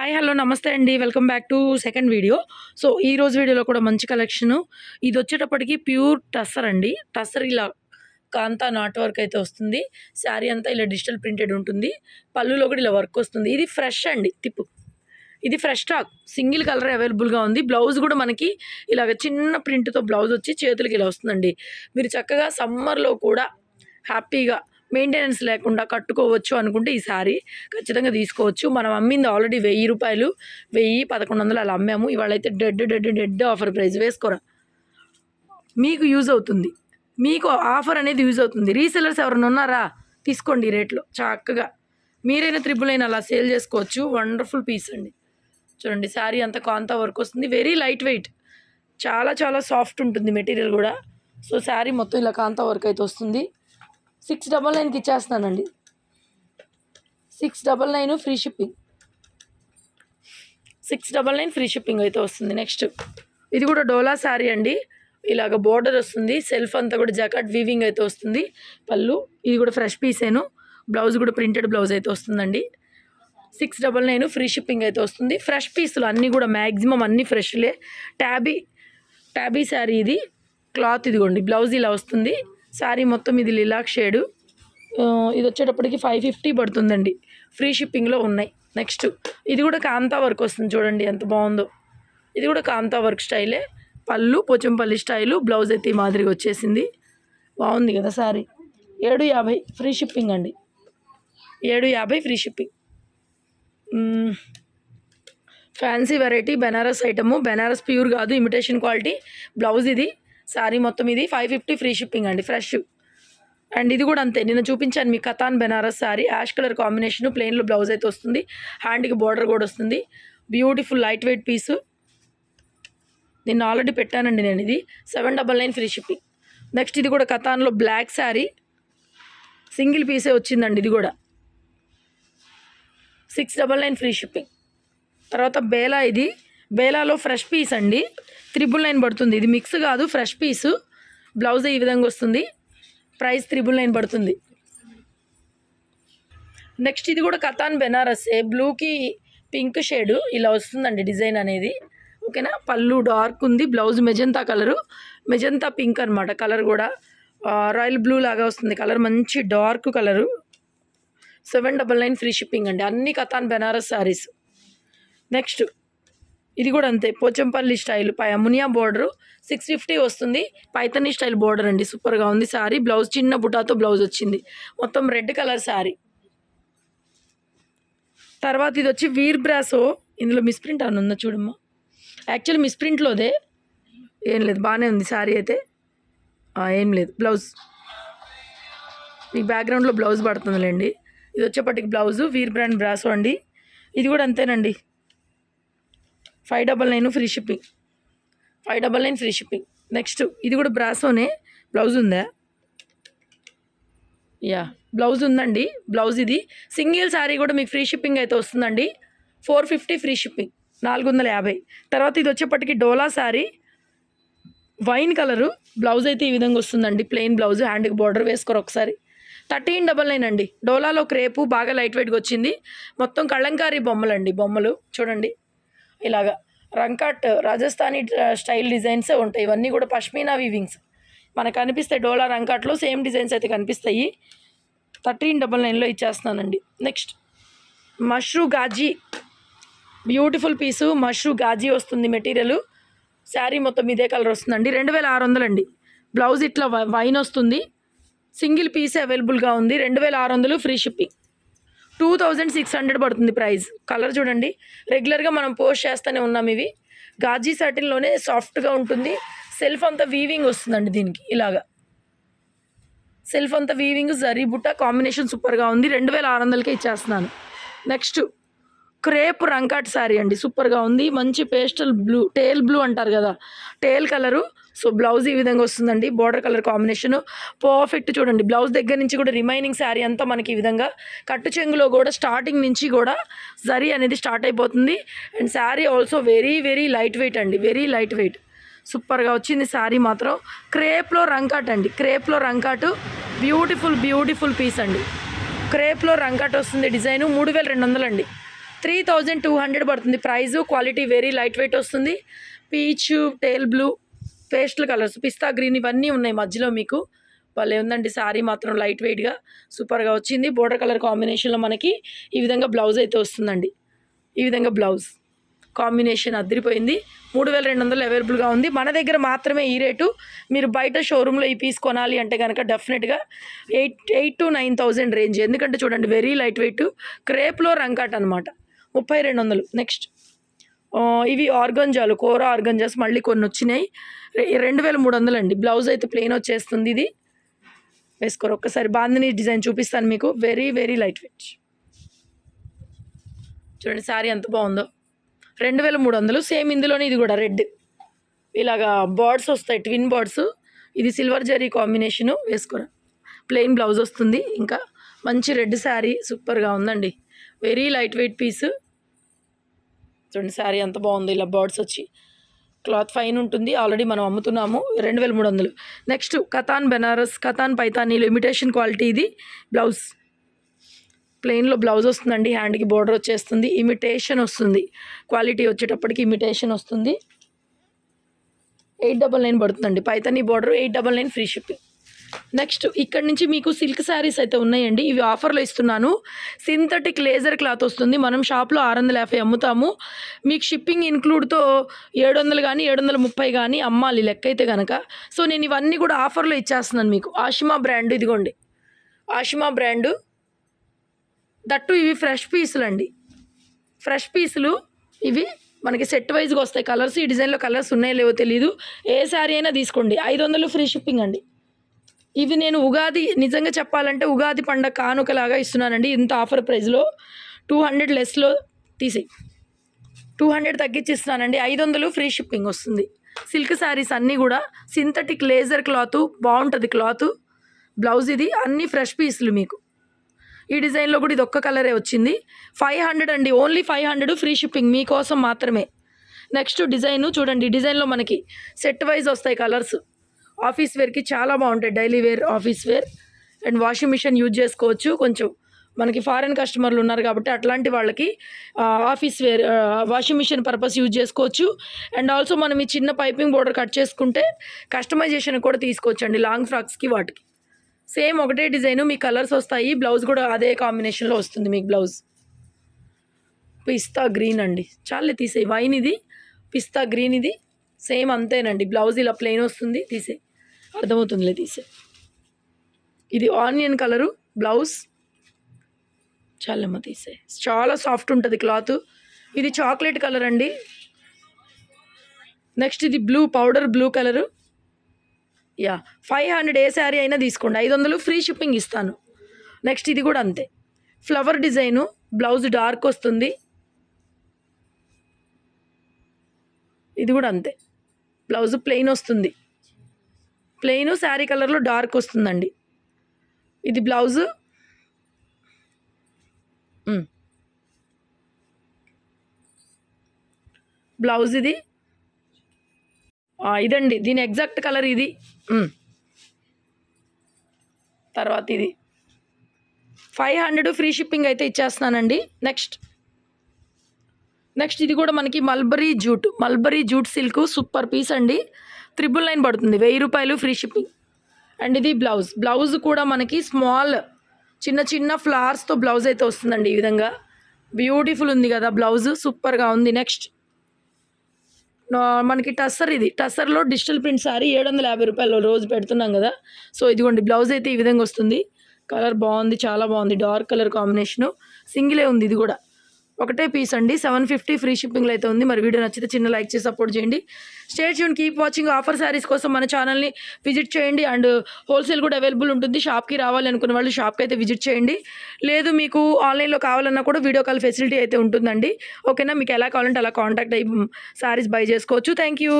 Hi hello నమస్తే అండి. Welcome back to second video. So ఈ రోజు వీడియోలో కూడా మంచి కలెక్షను. ఇది వచ్చేటప్పటికి ప్యూర్ టస్సర్ అండి. టస్సర్ ఇలా కాంతా నాట్ వర్క్ అయితే వస్తుంది. శారీ అంతా ఇలా డిజిటల్ ప్రింటెడ్ ఉంటుంది. పళ్ళులో కూడా ఇలా వర్క్ వస్తుంది. ఇది ఫ్రెష్ అండి తిప్పు ఇది ఫ్రెష్ స్టాక్ సింగిల్ కలర్ అవైలబుల్గా ఉంది. బ్లౌజ్ కూడా మనకి ఇలాగ చిన్న ప్రింట్తో బ్లౌజ్ వచ్చి చేతులకి ఇలా వస్తుందండి. మీరు చక్కగా సమ్మర్లో కూడా హ్యాపీగా మెయింటెనెన్స్ లేకుండా కట్టుకోవచ్చు అనుకుంటే ఈ శారీ ఖచ్చితంగా తీసుకోవచ్చు. మనం అమ్మింది ఆల్రెడీ వెయ్యి రూపాయలు వెయ్యి పదకొండు వందలు అలా అమ్మాము. ఇవాళ అయితే dead dead dead offer price వేసుకోరా? మీకు యూజ్ అవుతుంది. మీకు ఆఫర్ అనేది యూజ్ అవుతుంది. రీసెలర్స్ ఎవరైనా ఉన్నారా? తీసుకోండి ఈ రేట్లో చక్కగా. మీరైనా త్రిబుల్ అయినా అలా సేల్ చేసుకోవచ్చు. వండర్ఫుల్ పీస్ అండి. చూడండి శారీ అంతా కాంతా వర్క్ వస్తుంది. వెరీ లైట్ వెయిట్ చాలా చాలా సాఫ్ట్ ఉంటుంది మెటీరియల్ కూడా. సో శారీ మొత్తం ఇలా కాంతా వర్క్ అయితే వస్తుంది. సిక్స్ డబల్ నైన్కి ఇచ్చేస్తానండి six double nine free shipping. Six double nine free shipping అయితే వస్తుంది నెక్స్ట్. ఇది కూడా డోలా శారీ అండి. ఇలాగ బోర్డర్ వస్తుంది. సెల్ఫ్ అంతా కూడా జకాట్ వీవింగ్ అయితే వస్తుంది. పళ్ళు ఇది కూడా ఫ్రెష్ పీసేను. బ్లౌజ్ కూడా ప్రింటెడ్ బ్లౌజ్ అయితే వస్తుందండి. Six double nine free shipping అయితే వస్తుంది. ఫ్రెష్ పీసులు అన్నీ కూడా మ్యాక్సిమం అన్నీ ఫ్రెష్లే. ట్యాబీ ట్యాబీ శారీ ఇది. క్లాత్ ఇదిగోండి. బ్లౌజ్ ఇలా వస్తుంది. శారీ మొత్తం ఇది లిలాక్ షేడు. ఇది వచ్చేటప్పటికి ఫైవ్ ఫిఫ్టీ పడుతుందండి. ఫ్రీ షిప్పింగ్లో ఉన్నాయి. నెక్స్ట్ ఇది కూడా కాంతా వర్క్ వస్తుంది చూడండి ఎంత బాగుందో. ఇది కూడా కాంతా వర్క్ స్టైలే. పళ్ళు పోచంపల్లి స్టైలు బ్లౌజ్ అయితే మాదిరిగా వచ్చేసింది. బాగుంది కదా సారీ. ఏడు యాభై ఫ్రీ షిప్పింగ్ అండి. ఏడు యాభై free shipping fancy variety Banaras item Banaras pure కాదు ఇమిటేషన్ క్వాలిటీ బ్లౌజ్ ఇది. శారీ మొత్తం ఇది ఫైవ్ ఫిఫ్టీ ఫ్రీ షిప్పింగ్ అండి ఫ్రెష్. అండ్ ఇది కూడా అంతే నిన్న చూపించాను మీ Katan Banaras sari ash colour combination ప్లెయిన్లో blouse అయితే వస్తుంది. హ్యాండ్కి బార్డర్ కూడా వస్తుంది. Beautiful light weight piece. నిన్న ఆల్రెడీ పెట్టానండి నేను ఇది. Seven double nine free shipping. Next ఇది కూడా కథాన్లో బ్లాక్ శారీ సింగిల్ పీసే వచ్చిందండి ఇది కూడా. Six double nine free shipping. తర్వాత బేలా ఇది. బేలాలో ఫ్రెష్ పీస్ అండి. త్రిబుల్ నైన్ పడుతుంది. ఇది మిక్స్ కాదు ఫ్రెష్ పీసు. బ్లౌజ్ ఈ విధంగా వస్తుంది? ప్రైస్ త్రిబుల్ నైన్ పడుతుంది. నెక్స్ట్ ఇది కూడా కథాన్ బెనారసే. బ్లూకి పింక్ షేడు. ఇలా వస్తుందండి డిజైన్ అనేది. ఓకేనా? పళ్ళు డార్క్ ఉంది. Blouse magenta colour. Magenta pink అనమాట కలర్ కూడా రాయల్ బ్లూ లాగా వస్తుంది. కలర్ మంచి dark colour. Seven double nine free shipping అండి. అన్ని కథాన్ బెనారస్ శారీస్. నెక్స్ట్ ఇది కూడా అంతే. పోచంపల్లి స్టైల్ పై మునియా బోర్డరు సిక్స్ ఫిఫ్టీ వస్తుంది. పైతనీ స్టైల్ బోర్డర్ అండి. సూపర్గా ఉంది శారీ బ్లౌజ్ చిన్న బుటాతో బ్లౌజ్ వచ్చింది. మొత్తం రెడ్ కలర్ శారీ తర్వాత ఇది వచ్చి వీర్ బ్రాసో. ఇందులో మిస్ప్రింట్ అని ఉందా చూడమ్మా. యాక్చువల్లీ మిస్ప్రింట్లోదే ఏం లేదు. బాగానే ఉంది శారీ అయితే. ఏం లేదు. బ్లౌజ్. ఈ బ్యాక్గ్రౌండ్లో బ్లౌజ్ పడుతుందిలేండి. ఇది వచ్చేపటికి బ్లౌజు. వీర్ బ్రాండ్ బ్రాసో అండి. ఇది కూడా అంతేనండి. Five double nine free shipping. Five double nine free shipping. Next ఇది కూడా బ్రాసోనే బ్లౌజ్ ఉందా? యా బ్లౌజ్ ఉందండి. బ్లౌజ్ ఇది. సింగిల్ శారీ కూడా మీకు ఫ్రీ షిప్పింగ్ అయితే వస్తుందండి. Four fifty free shipping. నాలుగు వందల యాభై. తర్వాత ఇది వచ్చేప్పటికి డోలా శారీ వైన్ కలరు. బ్లౌజ్ అయితే ఈ విధంగా వస్తుందండి. ప్లెయిన్ బ్లౌజ్ హ్యాండ్కి బార్డర్ వేసుకోరు ఒకసారి. థర్టీన్ డబల్ నైన్ అండి. డోలాలో క్రేపు బాగా లైట్ వెయిట్గా వచ్చింది. మొత్తం కళంకారీ బొమ్మలండి బొమ్మలు. చూడండి. ఇలాగా రంకాట్ రాజస్థానీ స్టైల్ డిజైన్సే ఉంటాయి. ఇవన్నీ కూడా పష్మీనా వీవింగ్స్. మనకు కనిపిస్తాయి డోలా రంకాట్లో సేమ్ డిజైన్స్ అయితే కనిపిస్తాయి. థర్టీన్ డబల్ నైన్లో ఇచ్చేస్తున్నానండి. Next. Mashru Gaji. Beautiful piece Mashru Gaji వస్తుంది మెటీరియల్. శారీ మొత్తం ఇదే కలర్ వస్తుందండి. రెండు వేల ఆరు వందలండి బ్లౌజ్ ఇట్లా వైన్ వస్తుంది. సింగిల్ పీస్ అవైలబుల్గా ఉంది. రెండు వేల ఆరు వందలు free shipping. Two thousand six hundred పడుతుంది ప్రైస్. కలర్ చూడండి. రెగ్యులర్గా మనం పోస్ట్ చేస్తూనే ఉన్నాం ఇవి. గాజీ సాటిన్లోనే సాఫ్ట్గా ఉంటుంది. సెల్ఫ్ అంతా వీవింగ్ వస్తుందండి దీనికి ఇలాగా. సెల్ఫ్ అంతా వీవింగ్ జరీ బుట్ట కాంబినేషన్ సూపర్గా ఉంది. రెండు వేల ఆరు వందలకే ఇచ్చేస్తున్నాను. నెక్స్ట్ క్రేప్ రంకాట్ శారీ అండి. సూపర్గా ఉంది. మంచి పేస్టల్ బ్లూ టేల్ బ్లూ అంటారు కదా. టేల్ కలరు. సో బ్లౌజ్ ఈ విధంగా వస్తుందండి. Border colour combination. పర్ఫెక్ట్ చూడండి. బ్లౌజ్ దగ్గర నుంచి కూడా రిమైనింగ్ శారీ అంతా మనకి ఈ విధంగా. కట్టు చెంగులో కూడా స్టార్టింగ్ నుంచి కూడా జరీ అనేది స్టార్ట్ అయిపోతుంది. And sari also very very light weight అండి. వెరీ లైట్ వెయిట్ సూపర్గా వచ్చింది శారీ మాత్రం. క్రేప్లో రంకాట్ అండి. క్రేప్లో రంకాటు బ్యూటిఫుల్ బ్యూటిఫుల్ పీస్ అండి. క్రేప్లో రంకాట్ వస్తుంది డిజైను. మూడు వేల రెండు వందలు అండి. త్రీ థౌజండ్ టూ హండ్రెడ్ పడుతుంది. Price quality very light weight వస్తుంది. Peach teal blue pastel colours pista green ఇవన్నీ ఉన్నాయి మధ్యలో మీకు. భలే ఉందండి శారీ మాత్రం లైట్ వెయిట్గా సూపర్గా వచ్చింది. బోర్డర్ కలర్ కాంబినేషన్లో మనకి ఈ విధంగా బ్లౌజ్ అయితే వస్తుందండి. ఈ విధంగా బ్లౌజ్. కాంబినేషన్ అదిరిపోయింది మూడు వేల రెండు వందలు అవైలబుల్గా ఉంది. మన దగ్గర మాత్రమే ఈ రేటు. మీరు బయట షోరూంలో ఈ పీస్ కొనాలి అంటే కనుక డెఫినెట్గా eight eight to nine thousand range. ఎందుకంటే చూడండి వెరీ లైట్ వెయిట్ క్రేప్లో రంకాట్ అనమాట ముప్పై రెండు వందలు. నెక్స్ట్ ఇవి ఆర్గంజాలు కూర ఆర్గంజాస్ మళ్ళీ కొన్ని వచ్చినాయి. రెండు వేల మూడు వందలు అండి. బ్లౌజ్ అయితే ప్లెయిన్ వచ్చేస్తుంది ఇది. వేసుకోరు. ఒక్కసారి బాందిని డిజైన్ చూపిస్తాను మీకు. వెరీ వెరీ లైట్ వెయిట్ చూడండి శారీ ఎంత బాగుందో. రెండు వేల మూడు వందలు. సేమ్ ఇందులోనే ఇది కూడా రెడ్. ఇలాగా బర్డ్స్ వస్తాయి. Twin birds. ఇది సిల్వర్ జరీ కాంబినేషను. వేసుకోరా. ప్లెయిన్ బ్లౌజ్ వస్తుంది. ఇంకా మంచి రెడ్ శారీ సూపర్గా ఉందండి. వెరీ లైట్ వెయిట్ పీస్ చూడండి శారీ ఎంత బాగుంది. ఇలా బర్డ్స్ వచ్చి. క్లాత్ ఫైన్ ఉంటుంది ఆల్రెడీ మనం అమ్ముతున్నాము రెండు వేల మూడు వందలు. నెక్స్ట్ కథాన్ బెనారస్ కథాన్ పైతానీలు ఇమిటేషన్ క్వాలిటీ ఇది బ్లౌజ్. ప్లెయిన్లో బ్లౌజ్ వస్తుందండి హ్యాండ్కి బోర్డర్ వచ్చేస్తుంది ఇమిటేషన్ వస్తుంది. క్వాలిటీ వచ్చేటప్పటికి ఇమిటేషన్ వస్తుంది. ఎయిట్ డబల్ నైన్ పడుతుందండి Paithani border eight double nine free shipping. Next ఇక్కడ నుంచి మీకు సిల్క్ శారీస్ అయితే ఉన్నాయండి. ఇవి ఆఫర్లో ఇస్తున్నాను. సింథటిక్ లేజర్ క్లాత్ వస్తుంది. మనం షాప్లో ఆరు వందల యాభై అమ్ముతాము. మీకు షిప్పింగ్ ఇన్క్లూడ్తో ఏడు వందలు కానీ ఏడు వందల ముప్పై కానీ అమ్మాలి లెక్క అయితే కనుక సో నేను ఇవన్నీ కూడా ఆఫర్లో ఇచ్చేస్తున్నాను మీకు. ఆషిమా బ్రాండ్ ఇదిగోండి. ఆషిమా బ్రాండు. దట్టు ఇవి ఫ్రెష్ పీసులు అండి. ఫ్రెష్ పీసులు ఇవి మనకి సెట్ వైజ్గా వస్తాయి. కలర్స్ ఈ డిజైన్లో కలర్స్ ఉన్నాయో లేవో తెలియదు ఏ శారీ అయినా తీసుకోండి. ఐదు వందలు ఫ్రీ షిప్పింగ్ అండి. ఇవి నేను ఉగాది నిజంగా చెప్పాలంటే ఉగాది పండగ కానుకలాగా ఇస్తున్నానండి. ఇంత ఆఫర్ ప్రైస్లో టూ హండ్రెడ్ లెస్లో తీసేయి. టూ హండ్రెడ్ తగ్గించి ఇస్తున్నానండి ఐదు వందలు ఫ్రీ షిప్పింగ్ వస్తుంది. సిల్క్ శారీస్ అన్నీ కూడా సింథటిక్ లేజర్ క్లాత్ బాగుంటుంది క్లాత్ బ్లౌజ్ ఇది అన్నీ ఫ్రెష్ పీసులు మీకు. ఈ డిజైన్లో కూడా ఇది ఒక్క కలరే వచ్చింది. ఫైవ్ హండ్రెడ్ అండి. Only five hundred free shipping మీకోసం మాత్రమే. నెక్స్ట్ డిజైన్ చూడండి. డిజైన్లో మనకి సెట్ వైజ్ వస్తాయి కలర్స్. ఆఫీస్ వేర్కి చాలా బాగుంటాయి. Daily wear office wear. And washing machine use చేసుకోవచ్చు. కొంచెం మనకి ఫారెన్ కస్టమర్లు ఉన్నారు కాబట్టి అట్లాంటి వాళ్ళకి office wear washing machine purpose use చేసుకోవచ్చు. అండ్ ఆల్సో మనం ఈ చిన్న పైపింగ్ బోర్డర్ కట్ చేసుకుంటే కస్టమైజేషన్ కూడా తీసుకోవచ్చు అండి లాంగ్ ఫ్రాక్స్కి వాటికి. సేమ్ ఒకటే డిజైన్ మీ కలర్స్ వస్తాయి. బ్లౌజ్ కూడా అదే కాంబినేషన్లో వస్తుంది మీకు బ్లౌజ్. పిస్తా గ్రీన్ అండి. చాలే తీసేయి. వైన్ ఇది పిస్తా గ్రీన్ ఇది. సేమ్ అంతేనండి. బ్లౌజ్ ఇలా ప్లెయిన్ వస్తుంది తీసేయి. అర్థమవుతుందిలే తీసే. ఇది ఆనియన్ కలరు బ్లౌజ్. చాలమ్మ తీసే. చాలా సాఫ్ట్ ఉంటుంది క్లాత్. ఇది చాక్లెట్ కలర్ అండి. నెక్స్ట్ ఇది blue powder blue colour. Yeah five hundred ఏ శారీ అయినా తీసుకోండి. ఐదు వందలు ఫ్రీ షిప్పింగ్ ఇస్తాను. నెక్స్ట్ ఇది కూడా అంతే. ఫ్లవర్ డిజైను బ్లౌజ్ డార్క్ వస్తుంది. ఇది కూడా అంతే. బ్లౌజ్ ప్లెయిన్ వస్తుంది. ప్లెయిన్ శారీ కలర్లో డార్క్ వస్తుందండి. ఇది బ్లౌజు. బ్లౌజ్ ఇది. ఇదండి. దీని ఎగ్జాక్ట్ కలర్ ఇది. తర్వాత ఇది. ఫైవ్ హండ్రెడ్ ఫ్రీ షిప్పింగ్ అయితే ఇచ్చేస్తున్నానండి. నెక్స్ట్. నెక్స్ట్ ఇది కూడా మనకి mulberry jute. Mulberry jute silk super piece అండి. త్రిబుల్ నైన్ పడుతుంది. వెయ్యి రూపాయలు ఫ్రీ షిప్పింగ్. అండ్ ఇది బ్లౌజ్. బ్లౌజ్ కూడా మనకి స్మాల్ చిన్న చిన్న ఫ్లవర్స్తో బ్లౌజ్ అయితే వస్తుందండి ఈ విధంగా. బ్యూటిఫుల్ ఉంది కదా బ్లౌజ్. సూపర్గా ఉంది. నెక్స్ట్ మనకి టస్సర్ ఇది. టస్సర్లో డిజిటల్ ప్రింట్ సారీ ఏడు వందల యాభై రూపాయలు రోజు పెడుతున్నాం కదా. సో ఇదిగోండి బ్లౌజ్ అయితే ఈ విధంగా వస్తుంది. కలర్ బాగుంది చాలా బాగుంది. డార్క్ కలర్ కాంబినేషను సింగిలే ఉంది ఇది కూడా. ఒకటే పీస్ అండి. సెవెన్ ఫిఫ్టీ ఫ్రీ షిప్పింగ్లో అయితే ఉంది. మరి వీడియో నచ్చితే చిన్న లైక్ చేసి సపోర్ట్ చేయండి. స్టేట్ యూన్ కీప్ వాచింగ్ ఆఫర్ శారీస్ కోసం మన ఛానల్ని విజిట్ చేయండి. అండ్ హోల్సేల్ కూడా అవైలబుల్ ఉంటుంది. షాప్కి రావాలి అనుకున్న వాళ్ళు షాప్కి అయితే విజిట్ చేయండి. లేదు మీకు ఆన్లైన్లో కావాలన్నా కూడా వీడియో కాల్ ఫెసిలిటీ అయితే ఉంటుందండి. ఓకేనా? మీకు ఎలా కావాలంటే అలా కాంటాక్ట్ అయ్యి శారీస్ బై చేసుకోవచ్చు. Thank you